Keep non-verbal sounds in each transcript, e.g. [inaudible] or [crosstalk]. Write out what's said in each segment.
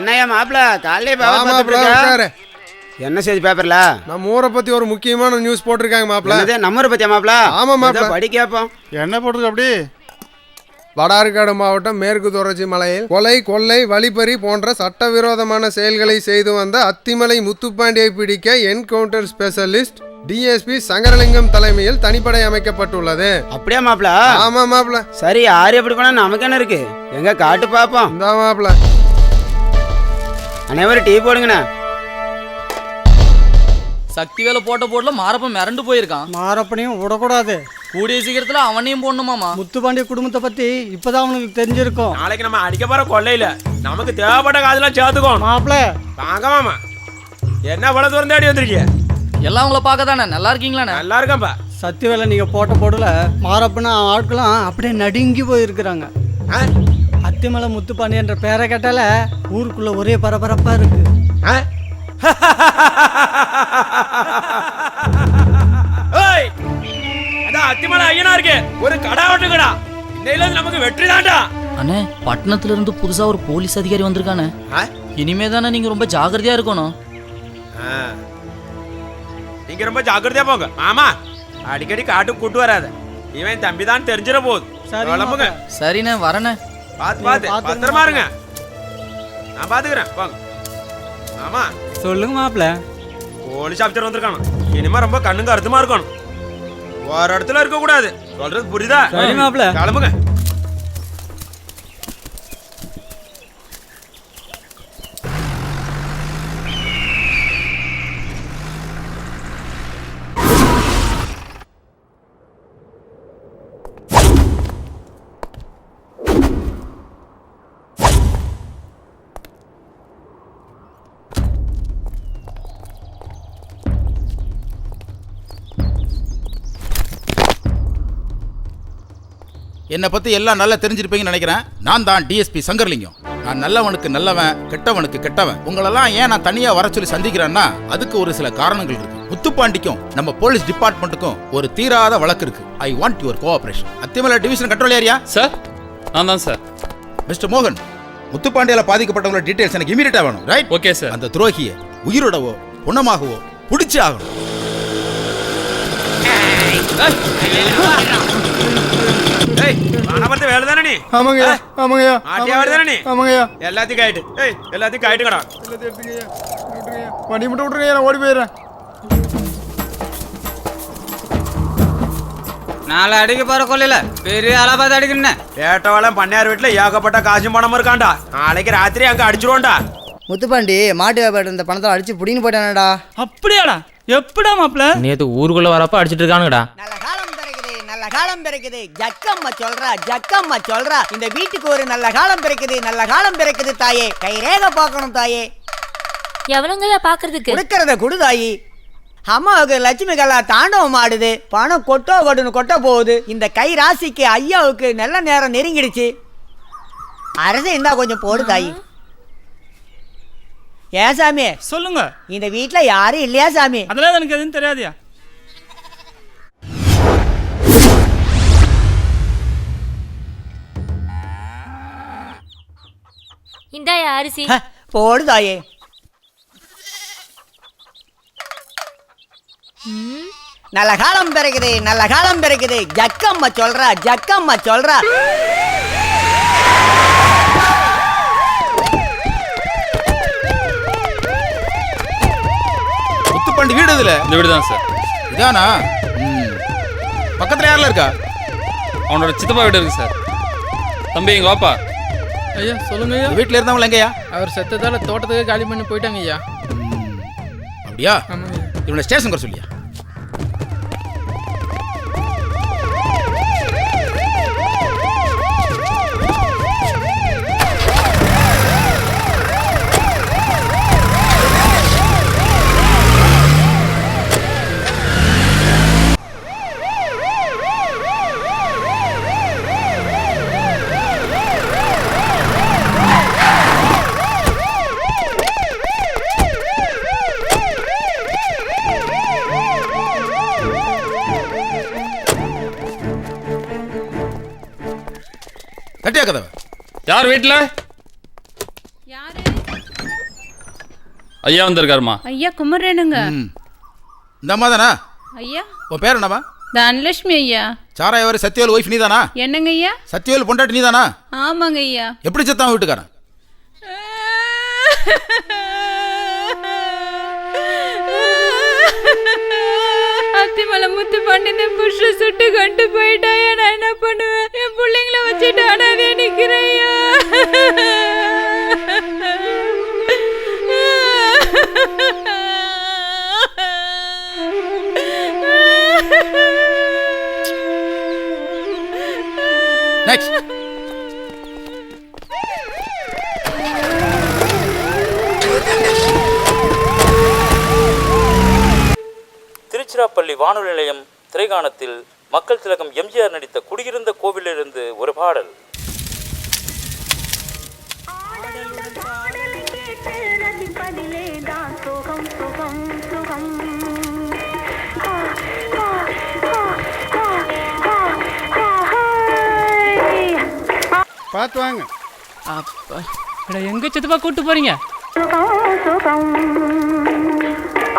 என்னய்யா மாப்பிள காலையிலே மாப்பிள உட்காரு. என்ன செய்தி பேப்பர்ல நம்ம ஊரை பத்தி ஒரு முக்கியமான நியூஸ் போட்டிருக்காங்க மாப்பிள. என்னது நம்ம ஊரை பத்தியா மாப்பிள? ஆமா மாப்ள. ஏதோ படி கேட்போம் என்ன போட்டிருக்கு அப்படி? வடார்காடு மாவட்டம் மேற்கு தொடர்ச்சி மலையில் கொலை கொள்ளை வழிப்பறி போன்ற சட்டவிரோதமான செயல்களை செய்து வந்த அத்திமலை முத்துப்பாண்டியை பிடிக்க என்கவுண்டர் ஸ்பெஷலிஸ்ட் டிஎஸ்பி சங்கரலிங்கம் தலைமையில் தனிப்படை அமைக்கப்பட்டுள்ளது. அப்படியா மாப்பிள? ஆமா மாப்பிள. சரி யார் எப்படி போனா நமக்கு என்ன இருக்கு? எங்க காட்டு பாப்போம். இந்த மாப்பிள. அனைவரும் டீ போடுங்கண்ணா. சக்தி வேலை போட்ட போட்ல மாரப்பன் மிரண்டு போயிருக்கான். மாரப்பனையும் விடக்கூடாது. கூடிய சீக்கிரத்துல அவனையும் போடணுமாமா முத்துப்பாண்டிய குடும்பத்தை பத்தி இப்பதான் அவனுக்கு தெரிஞ்சிருக்கும். நாளைக்கு நம்ம அடிக்க போற கொள்ளையில நமக்கு தேவைப்பட்ட காதெல்லாம் சேர்த்துக்கோணும். மாப்பிள வாங்க மாமா. என்ன இவ்வளவு தூரம் தேடி வந்திருக்கீங்க எல்லாம் உங்களை பார்க்க தானே நல்லா இருக்கீங்களாண்ணே? நல்லா இருக்கேன்ப்பா சத்தியவேலை நீங்க போட்ட போடல மாரப்பன ஆட்களும் அப்படியே நடுங்கி போயிருக்கிறாங்க. ஆ? அத்திமலை முத்துப்பாண்டியன்ற பேரை கேட்டால ஊருக்குள்ள ஒரே பரபரப்பா இருக்கு. அத்திமலை ஐயனா இருக்கு. ஒரு கடா இன்னையில இருந்து நமக்கு வெற்றி தாண்டா அண்ணே பட்டணத்துல இருந்து புதுசா ஒரு போலீஸ் அதிகாரி வந்திருக்கானே. இனிமே தானே நீங்க ரொம்ப ஜாக்கிரதையா இருக்கணும். நீங்க ரொம்ப ஜாக்கிரதையா போங்க. மாமா அடிக்கடி காட்டுக்கு கூட்டு வராத. இவன் தம்பி தான் தெரிஞ்சிட போகுது சரிண்ணே வரண்ணே. பார்த்து பாத்துருங்க பத்திரமா இருங்க. நான் பாத்துக்கிறேன். போங்க ஆமா. சொல்லுங்க மாப்பிள. போலீஸ் ஆஃபீஸர் வந்திருக்கானு. இனிமே ரொம்ப கண்ணுங்க அர்த்தமா இருக்கணும். ஒரு இடத்துல இருக்க கூடாது சொல்றது புரியுதா. கிளம்புங்க. என்னை பத்தி எல்லாம் நல்லா தெரிஞ்சிருப்பீங்கன்னு நினைக்கிறேன் நான் தான் டிஎஸ்பி சங்கர்லிங்கம் நான் நல்லவனுக்கு நல்லவன் கெட்டவனுக்கு கெட்டவன் உங்களெல்லாம் ஏன் நான் தனியா வர சொல்லி சந்திக்கிறேன்னா அதுக்கு ஒரு சில காரணங்கள் இருக்கு முத்துப்பாண்டிக்கும் நம்ம போலீஸ் டிபார்ட்மெண்ட்டுக்கும் ஒரு தீராத வழக்கு இருக்கு I want your cooperation Athimalai division control area sir நான் தான் சார் மிஸ்டர் மோகன் முத்துப்பாண்டியால பாதிக்கப்பட்டவங்களோட டீடைல்ஸ் எனக்கு இமீடியட்டா வேணும் ரைட் ஓகே சார் அந்த துரோகியை உயிரோடவோ குணமாகவோ பிடிச்சி ஆகணும் ஆமாங்கய்யா ஆமாங்கய்யா ஆமாங்கய்யா எல்லாத்தையும் காயிட்டு. ஏய் எல்லாத்தையும் காயிட்டு கடா வண்டி மட்டும் விட்டுருங்க நான் ஓடி போயிடுறேன். நாலு அடிக்க போற கொல்லையில பெரிய ஆளா பார்த்து அடிக்கணும் ஏட்டவாளம் பண்ணையார் வீட்டுல ஏகப்பட்ட காசும் பணம் இருக்காண்டா நாளைக்கு ராத்திரி அங்க அடிச்சிருவோம்டா. முத்துப்பாண்டி மாட்டு வியாபாரம் இந்த பணத்தை அடிச்சு புடின்னு போயிட்டானடா. அப்படியாடா? எப்படா மாப்பிள நேத்து ஊருக்குள்ள வரப்ப அடிச்சிட்டு இருக்கானுங்கடா. நல்ல காலம் பிறக்குது. ஜக்கம்மா சொல்றா ஜக்கம்மா சொல்றா. இந்த வீட்டுக்கு ஒரு நல்ல காலம் பிறக்குது நல்ல காலம் பிறக்குது தாயே. கைரேக பார்க்கணும் தாயே. எவ்வளோங்கய்யா பாக்குறதுக்கு கொடுக்கறத குடு தாயி. அம்மாவுக்கு லட்சுமி கலா தாண்டவம் ஆடுது. பணம் கொட்டோ கொட்டுன்னு கொட்ட போகுது. இந்த கை ராசிக்கு ஐயாவுக்கு நல்ல நேரம் நெருங்கிடுச்சு. அரசு இந்தா கொஞ்சம் போடு தாயி. ஏன் சாமி? சொல்லுங்க. இந்த வீட்ல யாரும் இல்லையா சாமி? அதெல்லாம் எனக்கு எதுவும் தெரியாதியா இந்தாயா அரிசி? போடு தாயே நல்ல காலம் பிறகுது நல்ல காலம் பிறகுது. ஜக்கம்மா சொல்றா ஜக்கம்மா சொல்றா. முத்துப்பாண்டி வீடு இதுல இந்த வீடு தான் சார் இதானா? ம். பக்கத்துல யாரெல்லாம் இருக்கா? அவனோட சித்தப்பா வீடு இருக்கு சார் தம்பி எங்க வாப்பா? ஐயா சொல்லுங்க ஐயா. வீட்டுல இருந்தவங்க எங்கயா அவர் செத்ததால தோட்டத்துக்கு காலி பண்ணி போயிட்டாங்க ஐயா. அப்படியா? இவனை ஸ்டேஷன் வர சொல்லியா? தட்டியா கதவை? யார் வீட்ல? ஐயா வந்திருக்காருமா. ஐயா குமரேனுங்க. ம். இந்த அம்மா தானா? ஐயா. உன் பேர் என்னம்மா? தனலட்சுமி ஐயா. சாராயவர் சத்யவேல் ஒய்ஃப் நீதானா? என்னங்க ஐயா? சத்யவேல் பொண்டாட்டி நீதானா? ஆமாங்க ஐயா. எப்படி செத்தான் வீட்டுக்காரன்? அத்திமலை முத்து பண்ணின புருஷ சுட்டு கொண்டு போயிட்டாயா நான் என்ன பண்ணுவேன்? என் பிள்ளைங்கள வச்சுட்டு அனாதே நிக்கிறையா? நெக்ஸ்ட் திருச்சிராப்பள்ளி வானொலி நிலையம் திரைகாணத்தில் மக்கள் திலகம் எம்ஜிஆர் நடித்த குடியிருந்த கோவிலிருந்து ஒரு பாடல். பார்த்து வாங்க. அப்பா எங்க சித்தப்பா கூட்டு போறீங்க?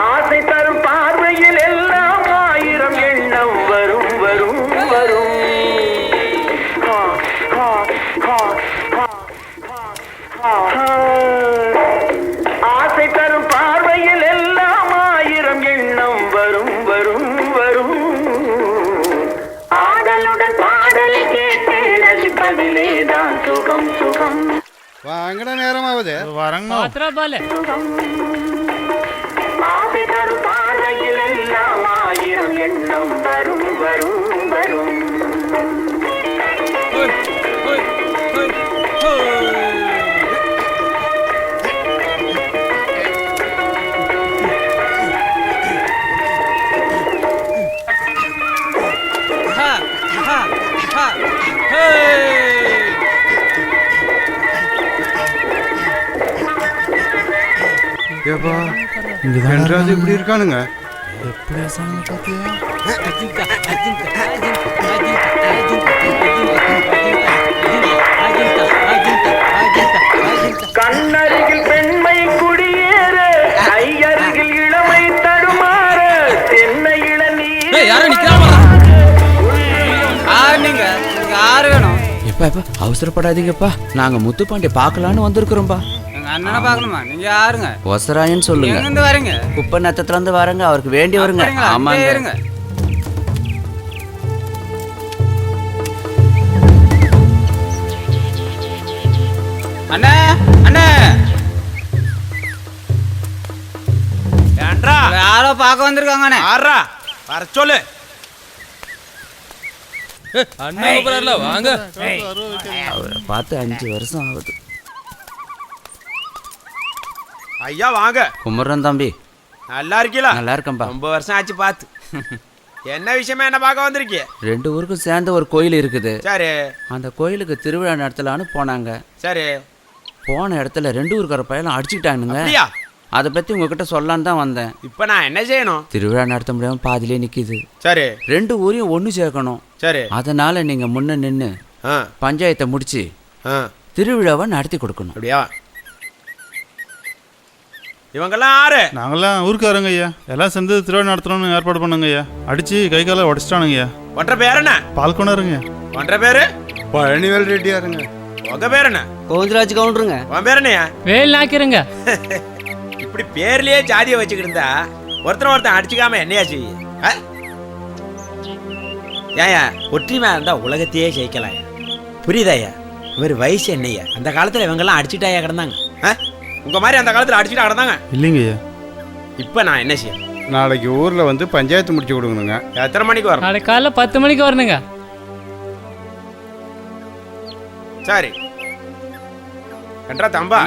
ஆசை தரும் பார்வையில் எல்லாம் வாங்கட நேரமாவது பாத்திரா பால ஆசை தரும் பார்வையில் எல்லாம் ஆயிரம் எண்ணம் ஏப்பா தன்ராஜ் இப்படி இருக்கானுங்க. கண்ணருகில் பெண்மை குடியேற ஐயருகில் இளமை தடுமாற தென்னை இளநீர் நீங்க யாரு வேணும்? எப்பா எப்பா அவசரப்படாதீங்கப்பா. நாங்க முத்துப்பாண்டிய பார்க்கலான்னு வந்திருக்கிறோம்பா. அண்ணனை பார்க்கணுமா? நீங்க யாருங்க? ஒசராயன்னு சொல்லுங்க. எங்க இருந்து வரீங்க? குப்பை நத்தத்துல இருந்து வரங்க. அவருக்கு வேண்டியவருங்க அப்படிங்களா? ஆமாங்க. இருங்க. அண்ணே அண்ணே. ஏன்டா யாரோ பார்க்க வந்திருக்காங்க அண்ணே. ஆறா. வர சொல்லு. அண்ணா வாங்க. அவரை பார்த்து அஞ்சு வருஷம் ஆகுது. ஐயா வாங்க. குமரன் தம்பி. நல்லா இருக்கீங்களா நல்லா இருக்கேன்பா. ரொம்ப வருஷம் ஆச்சு பார்த்து. [laughs] என்ன விஷயமா என்ன பார்க்க வந்திருக்கிய ரெண்டு ஊருக்கும் சேர்ந்த ஒரு கோயில் இருக்குது. சரி. அந்த கோயிலுக்கு திருவிழா நடத்தலான்னு போனாங்க. சரி. போன இடத்துல ரெண்டு ஊருக்கார பையனும் அடிச்சுக்கிட்டானுங்க. அதை பத்தி உங்ககிட்ட சொல்லலான்னு தான் வந்தேன். இப்போ நான் என்ன செய்யணும்? திருவிழா நடத்த முடியாம பாதியிலே நிக்குது. சரி. ரெண்டு ஊரையும் ஒன்று சேர்க்கணும். சரி. அதனால நீங்க முன்ன நின்று பஞ்சாயத்தை முடிச்சு திருவிழாவை நடத்தி கொடுக்கணும். அப்படியா? இவங்கெல்லாம் ஆறு நாங்கெல்லாம் ஊருக்காரங்க ஐயா. எல்லாம் சேர்ந்து திருவிழா நடத்தணும்னு ஏற்பாடு பண்ணுங்க ஐயா. அடிச்சு கை காலை உடச்சிட்டானுங்க ஐயா. ஒன்ற பேர் என்ன? பால்கொண்டாருங்க ஒன்ற பேரு? பழனிவேல் ரெட்டியாருங்க. உங்க பேர் என்ன? கோவிந்தராஜ் கவுண்டருங்க. உன் பேர் என்னையா வேல் நாக்கிறங்க இப்படி பேர்லயே ஜாதியை வச்சுக்கிட்டு இருந்தா ஒருத்தன் ஒருத்தன் அடிச்சுக்காம என்னையா செய்ய? ஆ? ஏன்யா ஒற்றுமையா இருந்தா உலகத்தையே ஜெயிக்கலாம் புரியுதாயா இவர் வயசு என்னையா அந்த காலத்துல இவங்கெல்லாம் அடிச்சுட்டாயா கிடந்தாங்க. உங்க மாதிரி அந்த காலத்துல அடிச்சுட்டா கிடந்தாங்க இல்லைங்க. ஐயா இப்ப நான் என்ன செய்ய? நாளைக்கு ஊர்ல வந்து பஞ்சாயத்து முடிச்சு கொடுக்கணுங்க எத்தனை மணிக்கு வரணும்? நாளைக்கு காலைல பத்து மணிக்கு வரணுங்க. சரி. கன்றா தம்பா.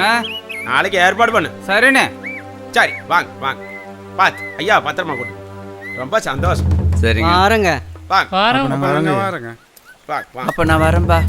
நாளைக்கு ஏற்பாடு பண்ணு. சரிண்ணே. சரி வாங்க வாங்க. பாத்து. ஐயா பத்திரமா கூட்டு. ரொம்ப சந்தோஷம். சரிங்க. பாருங்க வாங்க. வாரம் வாரங்க. வரேங்க வாரங்க வாங்க வாங்க. அப்ப நான் வரேன்பா.